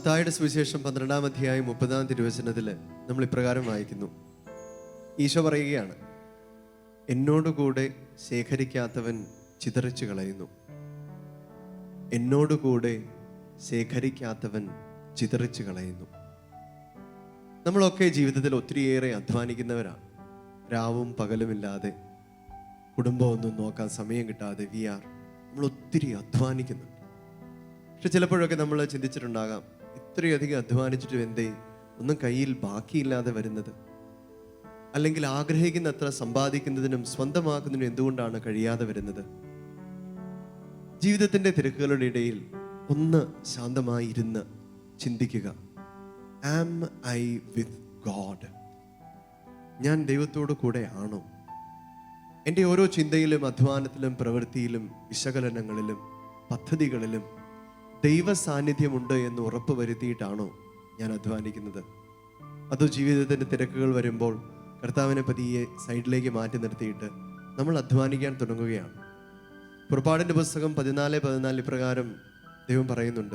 മത്തായുടെ സുവിശേഷം പന്ത്രണ്ടാം അധ്യായം മുപ്പതാം തിരുവചനത്തിൽ നമ്മൾ ഇപ്രകാരം വായിക്കുന്നു. ഈശോ പറയുകയാണ് എന്നോടുകൂടെ ശേഖരിക്കാത്തവൻ ചിതറിച്ചു കളയുന്നു. എന്നോടുകൂടെ ശേഖരിക്കാത്തവൻ ചിതറിച്ചു കളയുന്നു. നമ്മളൊക്കെ ജീവിതത്തിൽ ഒത്തിരിയേറെ അധ്വാനിക്കുന്നവരാണ്. രാവും പകലുമില്ലാതെ കുടുംബമൊന്നും നോക്കാൻ സമയം കിട്ടാതെ വി ആർ. നമ്മൾ ഒത്തിരി അധ്വാനിക്കുന്നുണ്ട്. പക്ഷെ ചിലപ്പോഴൊക്കെ നമ്മൾ ചിന്തിച്ചിട്ടുണ്ടാകാം ഇത്രയധികം അധ്വാനിച്ചിട്ടും എന്തേ ഒന്നും കയ്യിൽ ബാക്കിയില്ലാതെ വരുന്നത്. അല്ലെങ്കിൽ ആഗ്രഹിക്കുന്ന അത്ര സമ്പാദിക്കുന്നതിനും സ്വന്തമാക്കുന്നതിനും എന്തുകൊണ്ടാണ് കഴിയാതെ വരുന്നത്? ജീവിതത്തിന്റെ തിരക്കുകളുടെ ഇടയിൽ ഒന്ന് ശാന്തമായി ഇരുന്ന് ചിന്തിക്കുക. ആം ഐ വിത്ത് ഗോഡ് ഞാൻ ദൈവത്തോടു കൂടെ ആണോ എന്റെ ഓരോ ചിന്തയിലും അധ്വാനത്തിലും പ്രവൃത്തിയിലും വിശകലനങ്ങളിലും പദ്ധതികളിലും ദൈവ സാന്നിധ്യമുണ്ട് എന്ന് ഉറപ്പ് വരുത്തിയിട്ടാണോ ഞാൻ അധ്വാനിക്കുന്നത്? അതോ ജീവിതത്തിന്റെ തിരക്കുകൾ വരുമ്പോൾ കർത്താവിനെ പതിയെ സൈഡിലേക്ക് മാറ്റി നിർത്തിയിട്ട് നമ്മൾ അധ്വാനിക്കാൻ തുടങ്ങുകയാണ്. പുറപ്പാടിന്റെ പുസ്തകം പതിനാല് പതിനാല് പ്രകാരം ദൈവം പറയുന്നുണ്ട്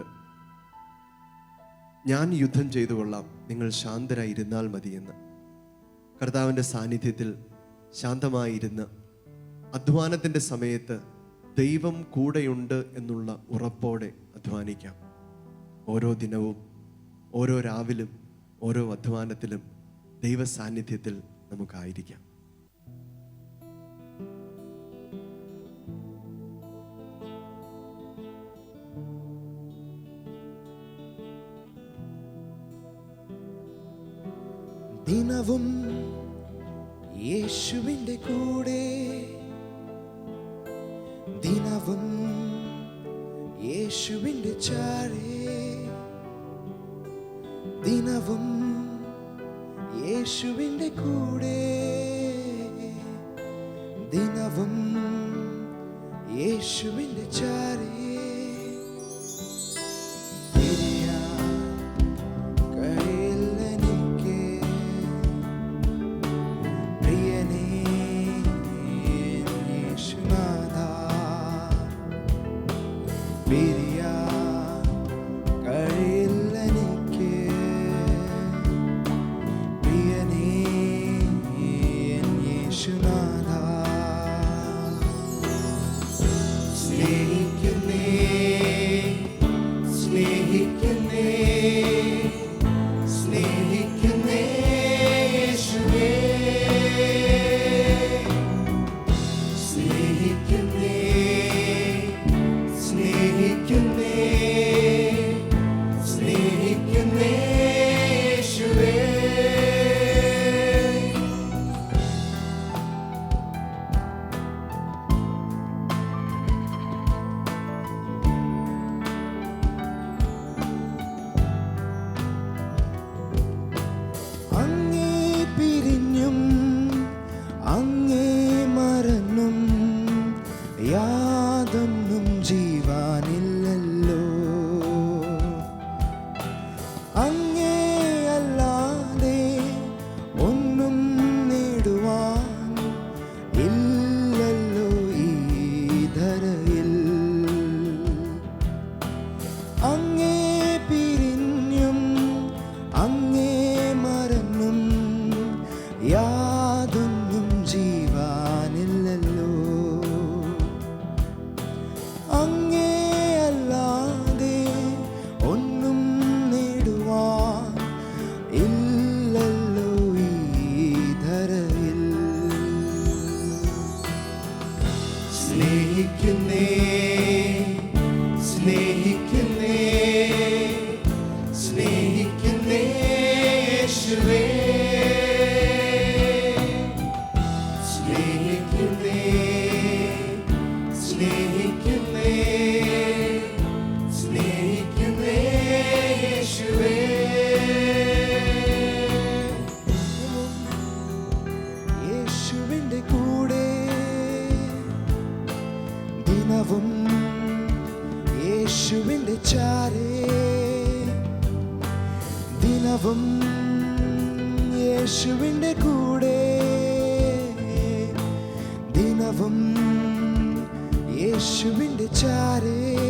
ഞാൻ യുദ്ധം ചെയ്തു കൊള്ളാം നിങ്ങൾ ശാന്തരായി ഇരുന്നാൽ മതിയെന്ന്. കർത്താവിന്റെ സാന്നിധ്യത്തിൽ ശാന്തമായിരുന്ന് അധ്വാനത്തിന്റെ സമയത്ത് ദൈവം കൂടെയുണ്ട് എന്നുള്ള ഉറപ്പോടെ അധ്വാനിക്കാം ഓരോ ദിനവും ഓരോ രാവിലും ഓരോ അധ്വാനത്തിലും ദൈവ സാന്നിധ്യത്തിൽ നമുക്കായിരിക്കാം. ദിനവും യേശുവിന്റെ കൂടെ ദിനവും യേശുവിന്റെ ചാരേ ദിനവും യേശുവിന്റെ കൂടെ. ദിനവും യേശുവിന്റെ ചാരേ. യേശുവിന്റെ ചാരേ.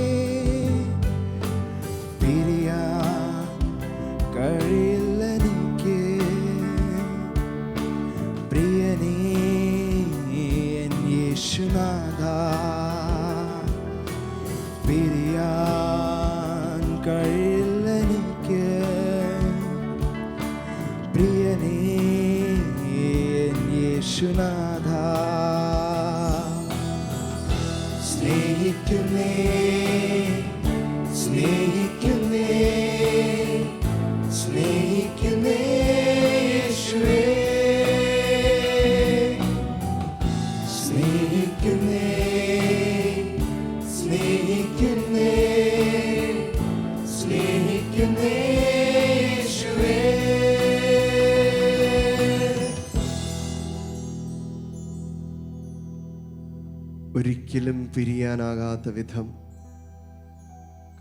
ഒരിക്കലും പിരിയാനാകാത്ത വിധം.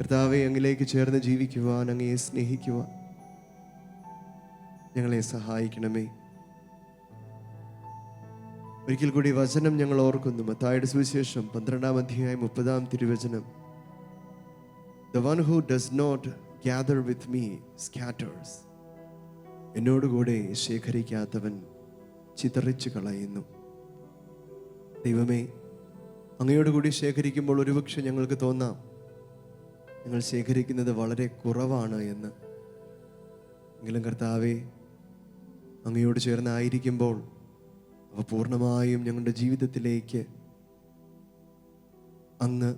കർത്താവെ അങ്ങിലേക്ക് ചേർന്ന് ജീവിക്കുവാൻ അങ്ങയെ സ്നേഹിക്കുവാൻ ഞങ്ങളെ സഹായിക്കണമേ. ഒരിക്കൽ കൂടി വചനം ഞങ്ങൾ ഓർക്കുന്നു. മത്തായുടെ സുവിശേഷം പന്ത്രണ്ടാം അധ്യായം മുപ്പതാം തിരുവചനം. The one who does not gather with me scatters എന്നോടുകൂടെ ശേഖരിക്കാത്തവൻ ചിതറിച്ചു കളയുന്നു. ദൈവമേ അങ്ങയോടുകൂടി ശേഖരിക്കുമ്പോൾ ഒരുപക്ഷെ ഞങ്ങൾക്ക് തോന്നാം ഞങ്ങൾ ശേഖരിക്കുന്നത് വളരെ കുറവാണ് എന്ന്. എങ്കിലും കർത്താവെ അങ്ങയോട് ചേർന്നായിരിക്കുമ്പോൾ അവ പൂർണമായും ഞങ്ങളുടെ ജീവിതത്തിലേക്ക് അങ്ങ്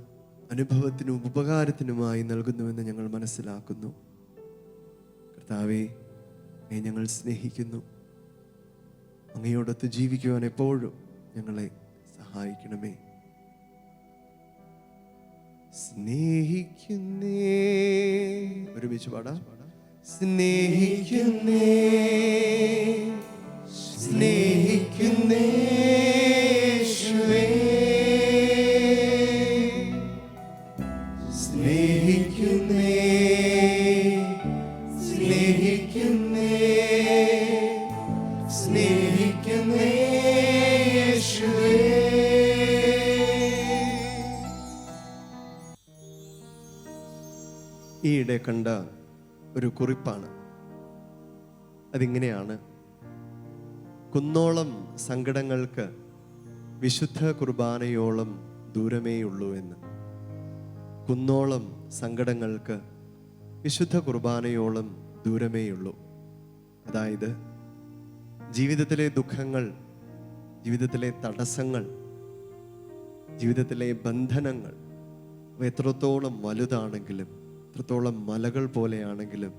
അനുഭവത്തിനും ഉപകാരത്തിനുമായി നൽകുന്നുവെന്ന് ഞങ്ങൾ മനസ്സിലാക്കുന്നു. കർത്താവെ നീ ഞങ്ങൾ സ്നേഹിക്കുന്നു. അങ്ങയോടൊത്ത് ജീവിക്കുവാൻ എപ്പോഴും ഞങ്ങളെ സഹായിക്കണമേ. സ്നേഹിക്കുന്നേ. ഒരുമിച്ച് പാടാം. സ്നേഹിക്കുന്നേ. സ്നേഹിക്കുന്നേ. കണ്ട ഒരു കുറിപ്പാണ്. അതിങ്ങനെയാണ്. കുന്നോളം സങ്കടങ്ങൾക്ക് വിശുദ്ധ കുർബാനയോളം ദൂരമേയുള്ളൂ എന്ന്. കുന്നോളം സങ്കടങ്ങൾക്ക് വിശുദ്ധ കുർബാനയോളം ദൂരമേയുള്ളൂ അതായത് ജീവിതത്തിലെ ദുഃഖങ്ങൾ ജീവിതത്തിലെ തടസ്സങ്ങൾ ജീവിതത്തിലെ ബന്ധനങ്ങൾ എത്രത്തോളം വലുതാണെങ്കിലും എത്രത്തോളം മലകൾ പോലെയാണെങ്കിലും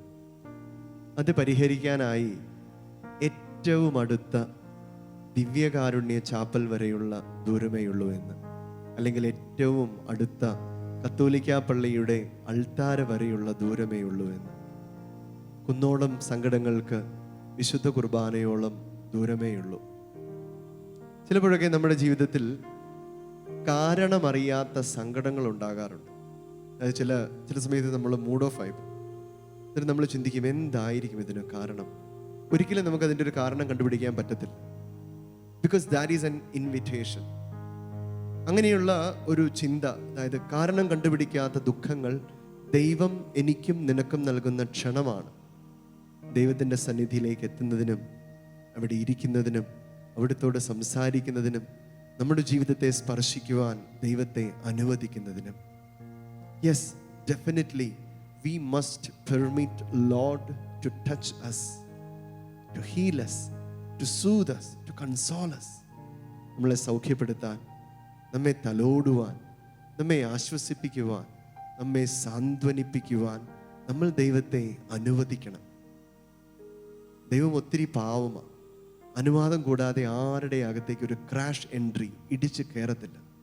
അത് പരിഹരിക്കാനായി ഏറ്റവും അടുത്ത ദിവ്യകാരുണ്യ ചാപ്പൽ വരെയുള്ള ദൂരമേയുള്ളൂ എന്ന്. അല്ലെങ്കിൽ ഏറ്റവും അടുത്ത കത്തോലിക്ക പള്ളിയുടെ അൾത്താര വരെയുള്ള ദൂരമേയുള്ളൂ എന്ന്. കുന്നോളം സങ്കടങ്ങൾക്ക് വിശുദ്ധ കുർബാനയോളം ദൂരമേയുള്ളൂ ചിലപ്പോഴൊക്കെ നമ്മുടെ ജീവിതത്തിൽ കാരണമറിയാത്ത സങ്കടങ്ങൾ ഉണ്ടാകാറുണ്ട്. ചില ചില സമയത്ത് നമ്മൾ മൂഡ് ഓഫ് ആയി പോകും. നമ്മൾ ചിന്തിക്കും എന്തായിരിക്കും ഇതിന് കാരണം? ഒരിക്കലും നമുക്ക് അതിന്റെ ഒരു കാരണം കണ്ടുപിടിക്കാൻ പറ്റത്തില്ല. Because that is an invitation അങ്ങനെയുള്ള ഒരു ചിന്ത അതായത് കാരണം കണ്ടുപിടിക്കാത്ത ദുഃഖങ്ങൾ ദൈവം എനിക്കും നിനക്കും നൽകുന്ന ക്ഷണമാണ്. ദൈവത്തിന്റെ സന്നിധിയിലേക്ക് എത്തുന്നതിനും അവിടെ ഇരിക്കുന്നതിനും അവിടുത്തോട് സംസാരിക്കുന്നതിനും നമ്മുടെ ജീവിതത്തെ സ്പർശിക്കുവാൻ ദൈവത്തെ അനുവദിക്കുന്നതിനും. Yes definitely we must permit Lord to touch us to heal us to soothe us to console us നമ്മളെ സൗഖ്യപ്പെടുത്താൻ നമ്മെ തലോടുവാൻ നമ്മെ ആശ്വസിപ്പിക്കുവാൻ നമ്മെ സാന്ത്വനിപ്പിക്കുവാൻ നമ്മൾ ദൈവത്തെ അനുവദിക്കണം. ദൈവം ഒത്തിരി പാവമാണ്. അനുവാദം കൂടാതെ ആരുടെ അകത്തേക്ക് ഒരു ക്രാഷ് എൻട്രി ഇടിച്ച് കയറത്തില്ല.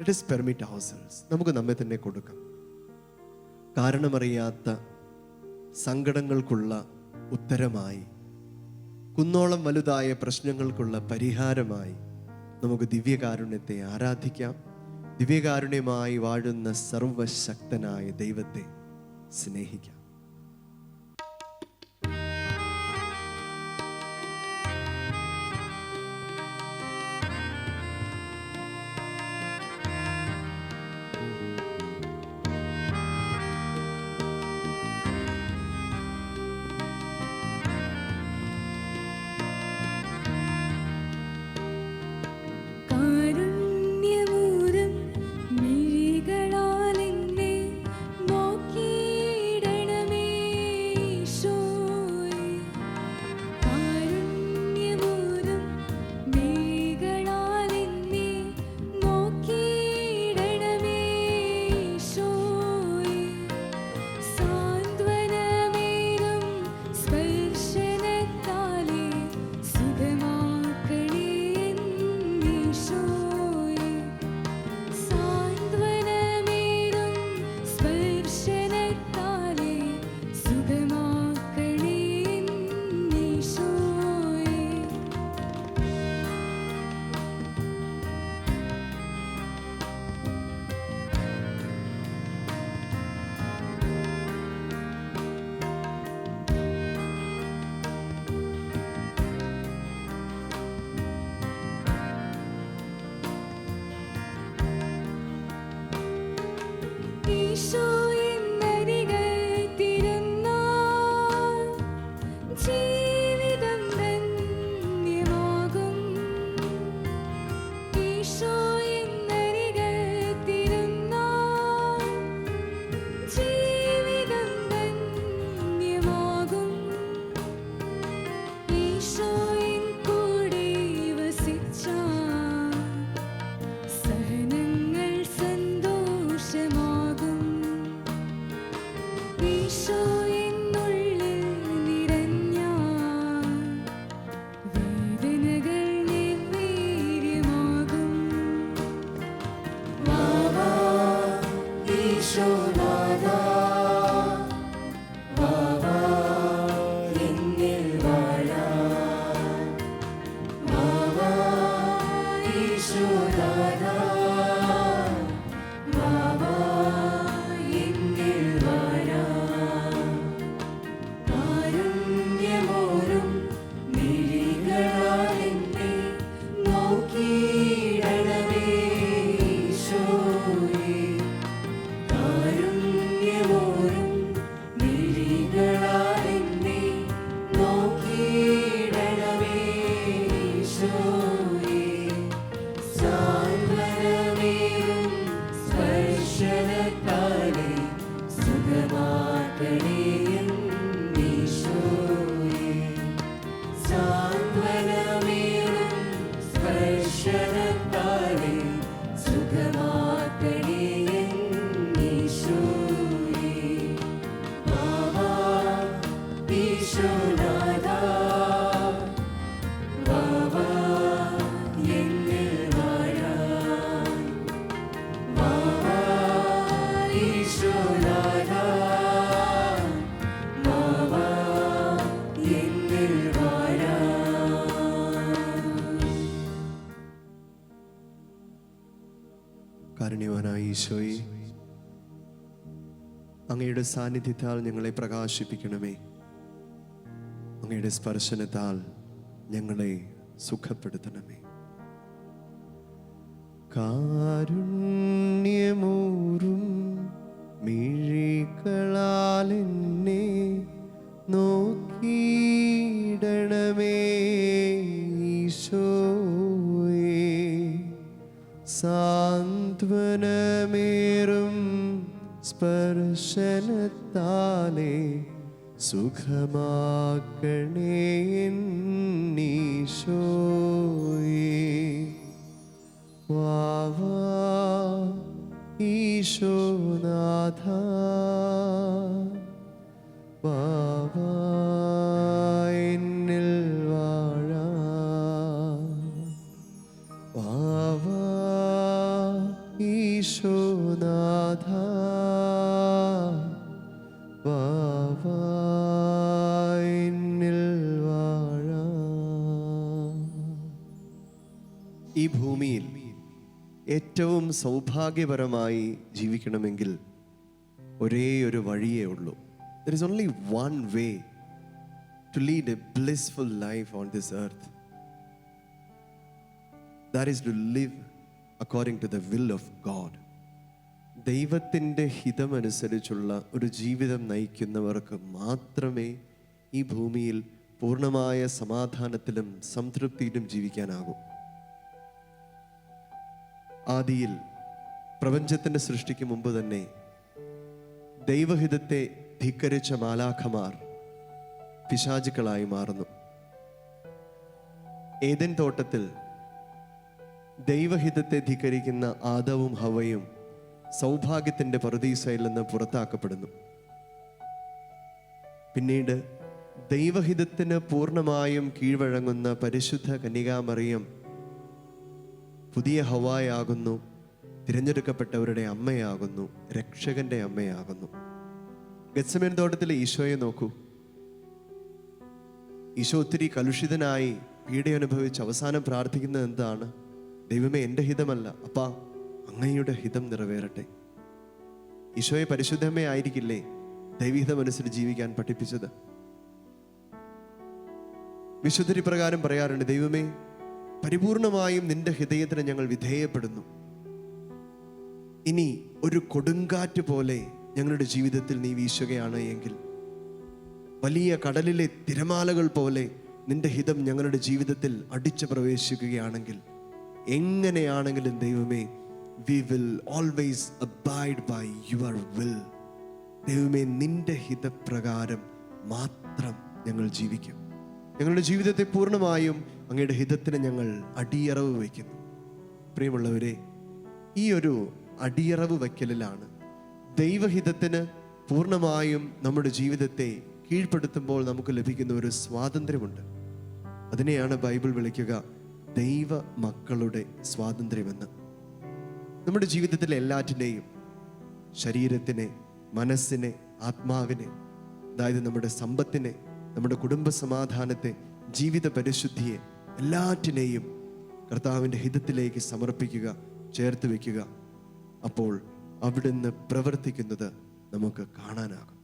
ലെറ്റ് ഇസ് പെർമിറ്റ് സെൽസ് നമുക്ക് നമ്മെ തന്നെ കൊടുക്കാം. കാരണമറിയാത്ത സങ്കടങ്ങൾക്കുള്ള ഉത്തരമായി കുന്നോളം വലുതായ പ്രശ്നങ്ങൾക്കുള്ള പരിഹാരമായി നമുക്ക് ദിവ്യകാരുണ്യത്തെ ആരാധിക്കാം. ദിവ്യകാരുണ്യമായി വാഴുന്ന സർവശക്തനായ ദൈവത്തെ സ്നേഹിക്കാം. 一生 അങ്ങയുടെ സാന്നിധ്യത്താൽ ഞങ്ങളെ പ്രകാശിപ്പിക്കണമേ. അങ്ങയുടെ സ്പർശനത്താൽ ഞങ്ങളെ സുഖപ്പെടുത്തണമേ. കാരുണ്യമൂറും മിഴികളാൽ എന്നെ നോക്കിയിടണമേ ഈശോയേ. സാന്ത്വനമേറും സ്പർശനത്താലെ സുഖമാക്കണേ എന്നീശോയേ. വാവാ ഈശോനാഥ. വാവാ ഏറ്റവും സൗഭാഗ്യപരമായി ജീവിക്കണമെങ്കിൽ ഒരേ ഒരു വഴിയേ ഉള്ളൂ. There is only one way to lead a blissful life on this earth that is to live according to the will of God ദൈവത്തിന്റെ ഹിതമനുസരിച്ചുള്ള ഒരു ജീവിതം നയിക്കുന്നവർക്ക് മാത്രമേ ഈ ഭൂമിയിൽ പൂർണമായ സമാധാനത്തിലും സംതൃപ്തിയിലും ജീവിക്കാനാകൂ. ആദിയിൽ പ്രപഞ്ചത്തിന്റെ സൃഷ്ടിക്ക് മുമ്പ് തന്നെ ദൈവഹിതത്തെ ധിക്കരിച്ച മാലാഖമാർ പിശാചുക്കളായി മാറുന്നു. ഏതൻ തോട്ടത്തിൽ ദൈവഹിതത്തെ ധിക്കരിക്കുന്ന ആദവും ഹവയും സൗഭാഗ്യത്തിന്റെ പറുദീസയിൽ നിന്ന് പുറത്താക്കപ്പെടുന്നു. പിന്നീട് ദൈവഹിതത്തിന് പൂർണമായും കീഴ്വഴങ്ങുന്ന പരിശുദ്ധ കന്യകാമറിയം പുതിയ ഹവായാകുന്നു തിരഞ്ഞെടുക്കപ്പെട്ടവരുടെ അമ്മയാകുന്നു രക്ഷകന്റെ അമ്മയാകുന്നു. ഗത്സമേൻ തോട്ടത്തിലെ ഈശോയെ നോക്കൂ. ഈശോ ഒത്തിരി കലുഷിതനായി പീഡയനുഭവിച്ച് അവസാനം പ്രാർത്ഥിക്കുന്നത് എന്താണ്? ദൈവമേ എന്റെ ഹിതമല്ല. അപ്പാ അങ്ങയുടെ ഹിതം നിറവേറട്ടെ. ഈശോയെ പരിശുദ്ധമേ ആയിരിക്കില്ലേ ദൈവഹിതമനുസരിച്ച് ജീവിക്കാൻ പഠിപ്പിച്ചത്? വിശുദ്ധരി പ്രകാരം പറയാറുണ്ട് ദൈവമേ പരിപൂർണമായും നിന്റെ ഹൃദയത്തിന് ഞങ്ങൾ വിധേയപ്പെടുന്നു. ഇനി ഒരു കൊടുങ്കാറ്റ് പോലെ ഞങ്ങളുടെ ജീവിതത്തിൽ നീ വീശുകയാണ് എങ്കിൽ വലിയ കടലിലെ തിരമാലകൾ പോലെ നിന്റെ ഹിതം ഞങ്ങളുടെ ജീവിതത്തിൽ അടിച്ചു പ്രവേശിക്കുകയാണെങ്കിൽ എങ്ങനെയാണെങ്കിലും ദൈവമേ we will always abide by your will ദൈവമേ നിന്റെ ഹിതപ്രകാരം മാത്രം ഞങ്ങൾ ജീവിക്കും. ഞങ്ങളുടെ ജീവിതത്തെ പൂർണമായും അങ്ങയുടെ ഹിതത്തിന് ഞങ്ങൾ അടിയറവ് വയ്ക്കുന്നു. പ്രിയമുള്ളവരെ ഈ ഒരു അടിയറവ് വയ്ക്കലിലാണ് ദൈവഹിതത്തിന് പൂർണമായും നമ്മുടെ ജീവിതത്തെ കീഴ്പ്പെടുത്തുമ്പോൾ നമുക്ക് ലഭിക്കുന്ന ഒരു സ്വാതന്ത്ര്യമുണ്ട്. അതിനെയാണ് ബൈബിൾ വിളിക്കുക ദൈവ മക്കളുടെ സ്വാതന്ത്ര്യമെന്ന്. നമ്മുടെ ജീവിതത്തിലെ എല്ലാറ്റിനെയും ശരീരത്തിനെ മനസ്സിനെ ആത്മാവിനെ അതായത് നമ്മുടെ സമ്പത്തിനെ നമ്മുടെ കുടുംബ സമാധാനത്തെ ജീവിത പരിശുദ്ധിയെ എല്ലാറ്റിനെയും കർത്താവിന്റെ ഹിതത്തിലേക്ക് സമർപ്പിക്കുക ചേർത്ത് വയ്ക്കുക അപ്പോൾ അവിടുന്ന് പ്രവർത്തിക്കുന്നത് നമുക്ക് കാണാനാകും.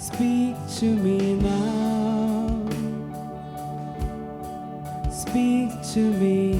Speak to me now. Speak to me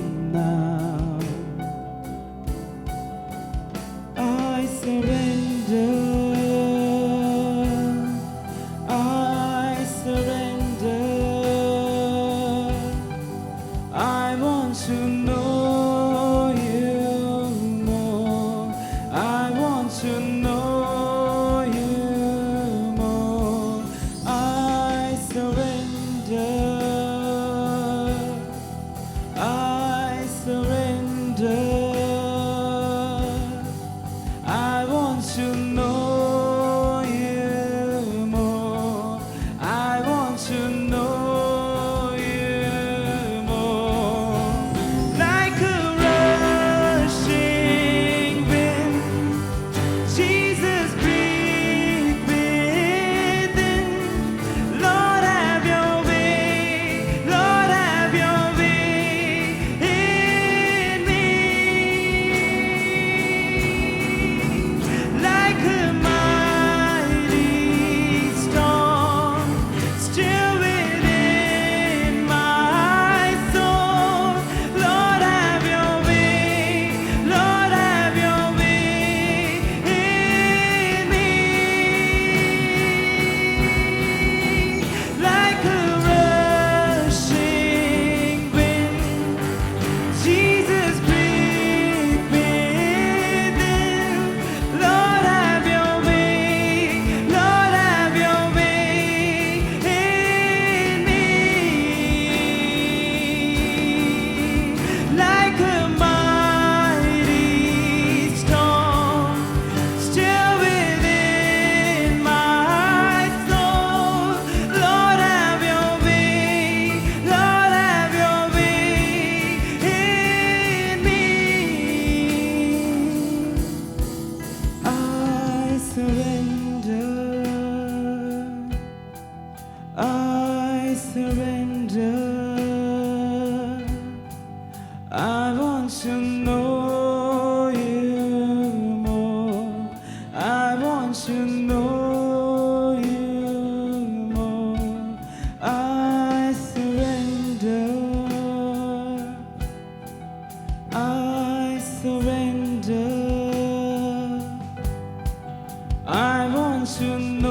you know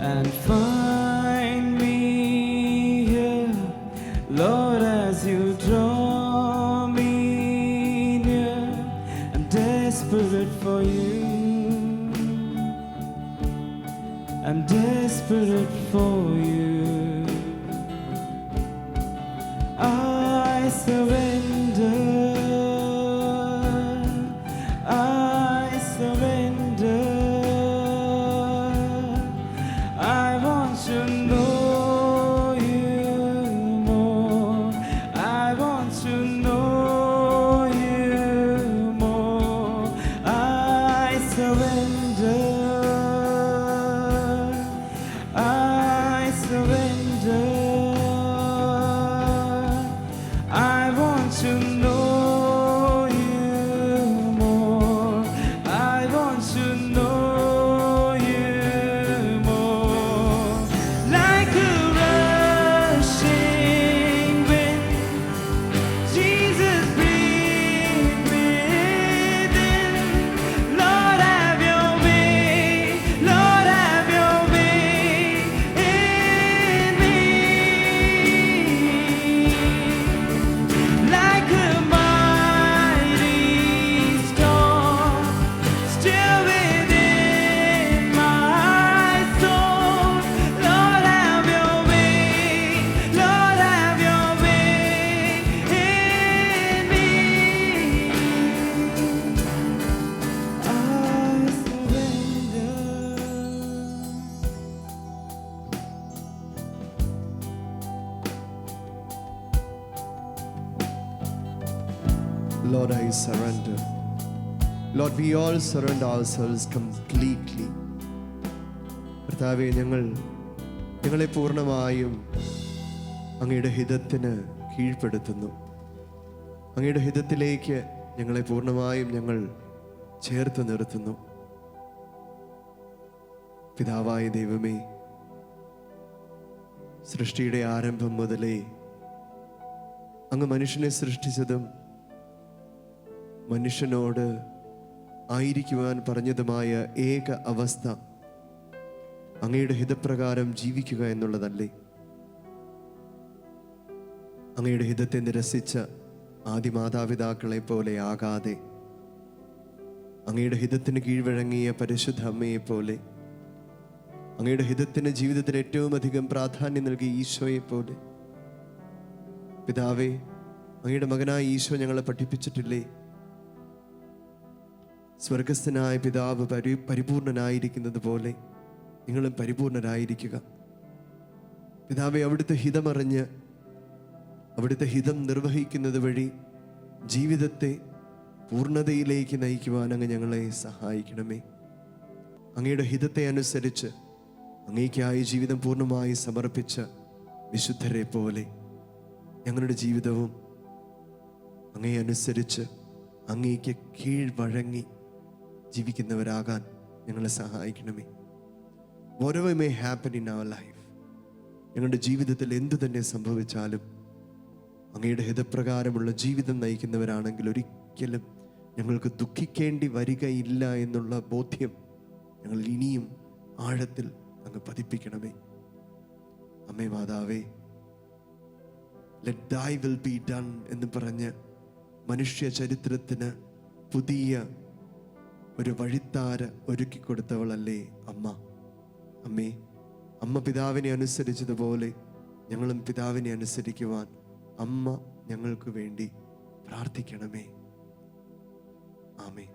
and find me here, Lord, as you draw me near. I'm desperate for you. I'm desperate Lord, I surrender. Lord, we all surrender ourselves completely. കർത്താവെ ഞങ്ങൾ ഞങ്ങളെ പൂർണമായും അങ്ങയുടെ ഹിതത്തിന് കീഴ്പ്പെടുത്തുന്നു അങ്ങയുടെ ഹിതത്തിലേക്ക് ഞങ്ങളെ പൂർണമായും ഞങ്ങൾ ചേർത്ത് നിർത്തുന്നു പിതാവായ ദൈവമേ സൃഷ്ടിയുടെ ആരംഭം മുതലേ അങ്ങ് മനുഷ്യനെ സൃഷ്ടിച്ചതും മനുഷ്യനോട് ആയിരിക്കുവാൻ പറഞ്ഞതുമായ ഏക അവസ്ഥ അങ്ങയുടെ ഹിതപ്രകാരം ജീവിക്കുക എന്നുള്ളതല്ലേ? അങ്ങയുടെ ഹിതത്തെ നിരസിച്ച ആദ്യ മാതാപിതാക്കളെ പോലെ ആകാതെ അങ്ങയുടെ ഹിതത്തിന് കീഴ്വഴങ്ങിയ പരിശുദ്ധ അമ്മയെ പോലെ അങ്ങയുടെ ഹിതത്തിന് ജീവിതത്തിൽ ഏറ്റവും അധികം പ്രാധാന്യം നൽകിയ ഈശോയെ പോലെ. പിതാവേ അങ്ങയുടെ മകനായ ഈശോ ഞങ്ങളെ പഠിപ്പിച്ചിട്ടില്ലേ? സ്വർഗസ്ഥനായ പിതാവ് പരി പരിപൂർണനായിരിക്കുന്നത് പോലെ നിങ്ങളും പരിപൂർണരായിരിക്കുക. പിതാവെ അവിടുത്തെ ഹിതമറിഞ്ഞ് അവിടുത്തെ ഹിതം നിർവഹിക്കുന്നത് വഴി ജീവിതത്തെ പൂർണതയിലേക്ക് നയിക്കുവാൻ അങ്ങ് ഞങ്ങളെ സഹായിക്കണമേ. അങ്ങയുടെ ഹിതത്തെ അനുസരിച്ച് അങ്ങേക്കായി ജീവിതം പൂർണമായി സമർപ്പിച്ച വിശുദ്ധരെ പോലെ ഞങ്ങളുടെ ജീവിതവും അങ്ങേ അനുസരിച്ച് അങ്ങേക്ക് കീഴ്വഴങ്ങി ജീവിക്കുന്നവരാകാൻ ഞങ്ങളെ സഹായിക്കണമേ. Whatever may happen in our life ഞങ്ങളുടെ ജീവിതത്തിൽ എന്തു തന്നെ സംഭവിച്ചാലും അങ്ങയുടെ ഹിതപ്രകാരമുള്ള ജീവിതം നയിക്കുന്നവരാണെങ്കിൽ ഒരിക്കലും ഞങ്ങൾക്ക് ദുഃഖിക്കേണ്ടി വരികയില്ല എന്നുള്ള ബോധ്യം ഞങ്ങൾ ഇനിയും ആഴത്തിൽ അങ്ങ് പതിപ്പിക്കണമേ. അമ്മേ മാതാവേ let thy will be done എന്ന് പറഞ്ഞ് മനുഷ്യ ചരിത്രത്തിന് പുതിയ ഒരു വഴിത്താര ഒരുക്കി കൊടുത്തവളല്ലേ അമ്മ. അമ്മേ അമ്മ പിതാവിനെ അനുസരിച്ചതുപോലെ ഞങ്ങളും പിതാവിനെ അനുസരിക്കുവാൻ അമ്മ ഞങ്ങൾക്ക് വേണ്ടി പ്രാർത്ഥിക്കണമേ. ആമേ